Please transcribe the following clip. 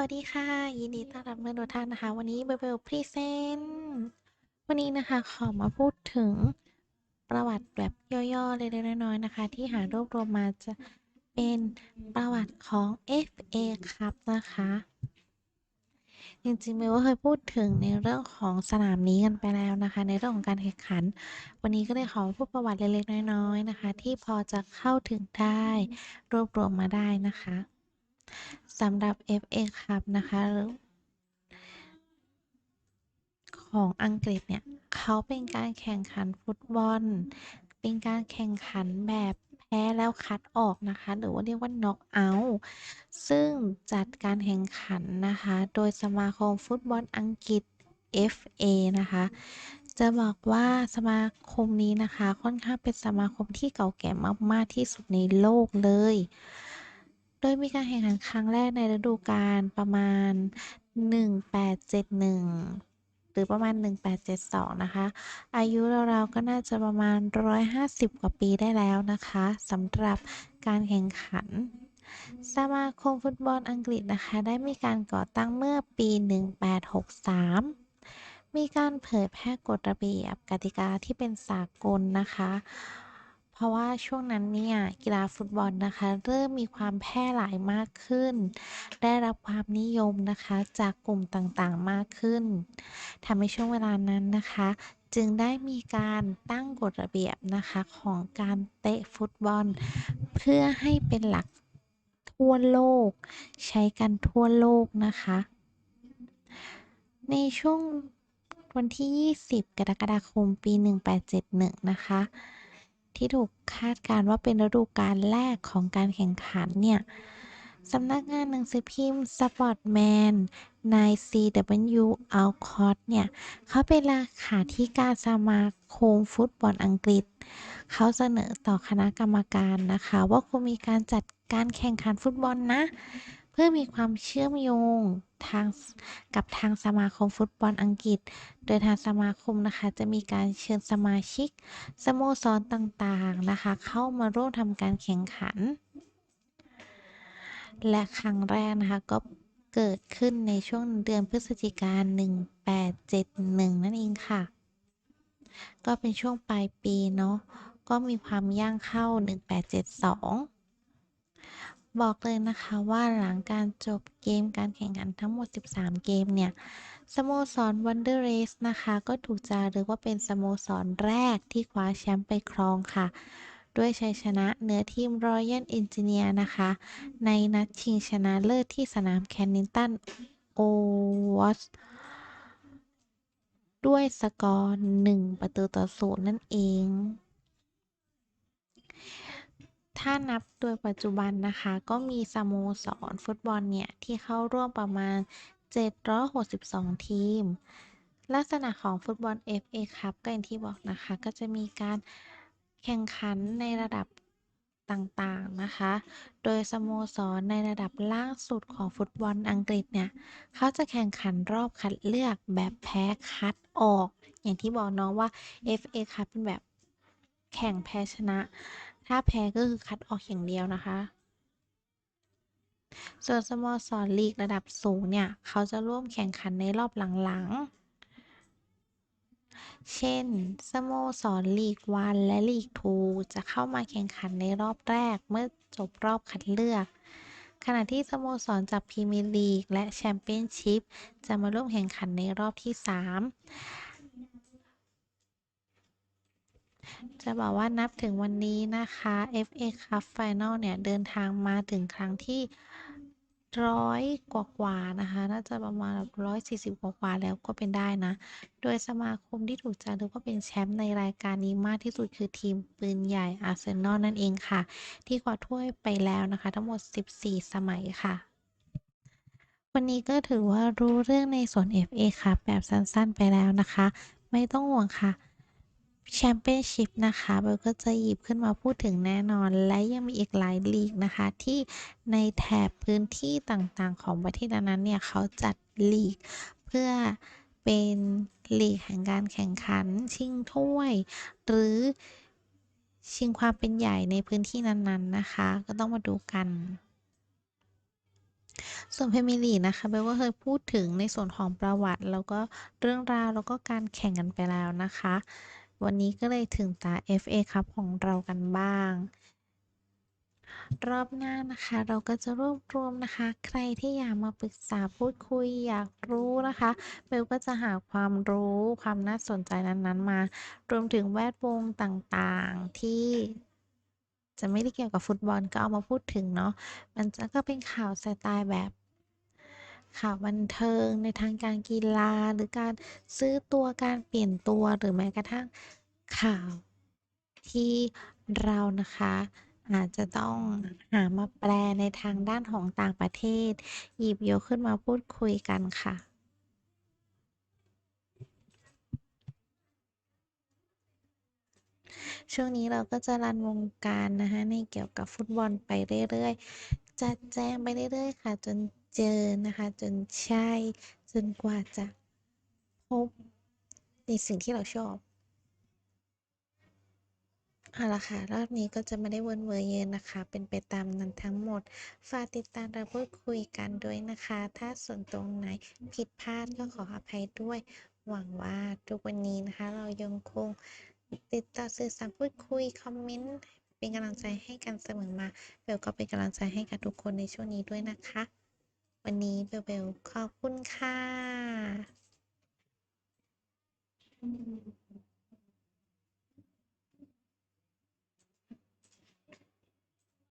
วัสดีค่ะ ยินดีต้อนรับเพื่อนทุกท่านนะคะ วันนี้เบลเบลพรีเซนต์วันนี้นะคะขอมาพูดถึงประวัติแบบย่อๆเล็กๆน้อยๆนะคะ ที่หารวบรวมมาจะเป็นประวัติของ FA ครับนะคะ จริงๆเบลก็เคยพูดถึงในเรื่องของสนามนี้กันไปแล้วนะคะ ในเรื่องของการแข่งขัน วันนี้ก็เลยขอพูดประวัติเล็กๆน้อยๆนะคะ ที่พอจะเข้าถึงได้รวบรวมมาได้นะคะ สำหรับ FA ครับนะคะหรือของอังกฤษเนี่ย เขาเป็นการแข่งขันฟุตบอล เป็นการแข่งขันแบบแพ้แล้วคัดออกนะคะ หรือว่าเรียกว่า knock out ซึ่งจัดการแข่งขันนะคะ โดยสมาคมฟุตบอลอังกฤษ FA นะคะ จะบอกว่าสมาคมนี้นะคะ ค่อนข้างเป็นสมาคมที่เก่าแก่มาก ๆ ที่สุดในโลกเลย โดยมีการแข่งขันครั้งแรกในฤดูกาลประมาณ 1871 หรือประมาณ 1872 นะคะ อายุเราๆก็น่าจะประมาณ 150 กว่าปีได้แล้วนะคะสำหรับการแข่งขันสมาคมฟุตบอลอังกฤษนะคะ ได้มีการก่อตั้งเมื่อปี 1863 มีการเผยแพร่กฎระเบียบกติกาที่เป็นสากลนะคะ เพราะว่าช่วงนั้นเนี่ยกีฬาฟุตบอลนะคะ เริ่มมีความแพร่หลายมากขึ้น ได้รับความนิยมนะคะจากกลุ่มต่างๆมากขึ้นทำให้ช่วงเวลานั้นนะคะ จึงได้มีการตั้งกฎระเบียบนะคะของการเตะฟุตบอล เพื่อให้เป็นหลักทั่วโลก ใช้กันทั่วโลกนะคะ ในช่วงวันที่ 20 กรกฎาคม ปี 1871 นะคะ ที่ถูกคาดการว่าเป็นฤดูกาลแรกของการแข่งขันเนี่ยสำนักงานหนังสือพิมพ์ Sportman นาย C.W. Alcott เนี่ยเขาเป็นเลขาธิการสมาคมฟุตบอลอังกฤษ เขาเสนอต่อคณะกรรมการนะคะ ว่าควรมีการจัดการแข่งขันฟุตบอลนะ พื่อมีความเชื่อมโยงทางกับทางสมาคมฟุตบอลอังกฤษ โดยทางสมาคมนะคะจะมีการเชิญสมาชิก สโมสรต่างๆนะคะ เข้ามาร่วมทำการแข่งขัน และครั้งแรกนะคะก็เกิดขึ้นในช่วงเดือนพฤศจิกายน1871 นั่นเองค่ะ ก็เป็นช่วงปลายปีเนาะก็มีความย่างเข้า 1872 บอกเลยนะคะว่าหลังการจบเกมการแข่งขันทั้งหมด 13 เกมเนี่ย สโมสร Wonder Race นะคะ ก็ถูกจารึกว่าเป็นสโมสรแรกที่คว้าแชมป์ไปครองค่ะ ด้วยชัยชนะเหนือทีม Royal Engineer นะคะ ในนัดชิงชนะเลิศที่สนามแคนนิงตันโอวอชด้วยสกอร์ 1 ประตูต่อศูนย์นั่นเอง ถ้านับโดยปัจจุบันนะคะ ก็มีสโมสรฟุตบอลเนี่ย ที่เข้าร่วมประมาณ 762 ทีม ลักษณะของฟุตบอล FA ครับก็อย่างที่บอกนะคะ ก็จะมีการแข่งขันในระดับต่างๆนะคะ โดยสโมสรในระดับล่างสุดของฟุตบอลอังกฤษเนี่ย เขาจะแข่งขันรอบคัดเลือกแบบแพ้คัดออก อย่างที่บอกน้องว่า FA ครับเป็นแบบแข่งแพ้ชนะ ถ้าแพ้ก็คือคัดออกอย่างเดียวนะคะ ส่วนสโมสรลีกระดับสูงเนี่ย เขาจะร่วมแข่งขันในรอบหลังๆ เช่น สโมสรลีกวันและลีกทูจะเข้ามาแข่งขันในรอบแรกเมื่อจบรอบคัดเลือก ขณะที่สโมสรจากพรีเมียร์ลีกและแชมเปี้ยนชิพจะมาร่วมแข่งขันในรอบที่ 3 จะบอกว่านับถึงวันนี้นะคะ FA Cup Final เนี่ยเดินทางมาถึงครั้งที่ร้อยกว่าๆนะคะ น่าจะประมาณร้อยสี่สิบกว่าๆแล้วก็เป็นได้นะ โดยสมาคมที่ถูกจารึกว่าเป็นแชมป์ในรายการนี้มากที่สุดคือทีมปืนใหญ่อาร์เซนอลนั่นเองค่ะ ที่คว้าถ้วยไปแล้วนะคะ ทั้งหมด 14 สมัยค่ะ วันนี้ก็ถือว่ารู้เรื่องในส่วน FA ค่ะ แบบสั้นๆไปแล้วนะคะ ไม่ต้องห่วงค่ะ แชมเปี้ยนชิพนะคะเบลก็จะหยิบขึ้นมาพูดถึงแน่นอน และยังมีอีกหลายลีกนะคะ ที่ในแถบพื้นที่ต่างๆ ของประเทศนั้นเนี่ยเขาจัดลีก เพื่อเป็นลีกแห่งการแข่งขัน ชิงถ้วย หรือชิงความเป็นใหญ่ในพื้นที่นั้นๆนะคะ ก็ต้องมาดูกันส่วน Premier League นะคะเบลก็เคยพูดถึงในส่วนของประวัติ แล้วก็เรื่องราวแล้วก็การแข่งกันไปแล้วนะคะ วันนี้ก็เลยถึงตา FA คัพของเรากันบ้าง รอบหน้านะคะเราก็จะรวบรวมนะคะ ใครที่อยากมาปรึกษาพูดคุยอยากรู้นะคะเบลก็จะหาความรู้ความน่าสนใจนั้นๆมา รวมถึงแวดวงต่างๆที่จะไม่ได้เกี่ยวกับฟุตบอลก็เอามาพูดถึงเนาะมันจะก็เป็นข่าวสไตล์แบบ ข่าวบันเทิงในทางการกีฬาหรือการซื้อตัวการเปลี่ยนตัวหรือแม้กระทั่งข่าว ที่เรานะคะอาจจะต้องหามาแปลในทางด้านของต่างประเทศ หยิบยกขึ้นมาพูดคุยกันค่ะ ช่วงนี้เราก็จะรันวงการนะคะในเกี่ยวกับฟุตบอลไปเรื่อยๆ จัดแจงไปเรื่อยๆค่ะ จนเจอนะคะ จนใช่จนกว่าจะพบในสิ่งที่เราชอบเอาละค่ะ รอบนี้ก็จะไม่ได้วนเวอร์เยอะนะคะ เป็นไปตามนั้นทั้งหมด ฝากติดตามและพูดคุยกันด้วยนะคะ ถ้าส่วนตรงไหนผิดพลาดก็ขออภัยด้วย หวังว่าทุกวันนี้นะคะ เรายังคงติดต่อสื่อสารพูดคุย คอมเมนต์ เป็นกำลังใจให้กันเสมอมา เบลก็เป็นกำลังใจให้กับทุกคนในช่วงนี้ด้วยนะคะ วันนี้เบลเบลขอบคุณค่ะ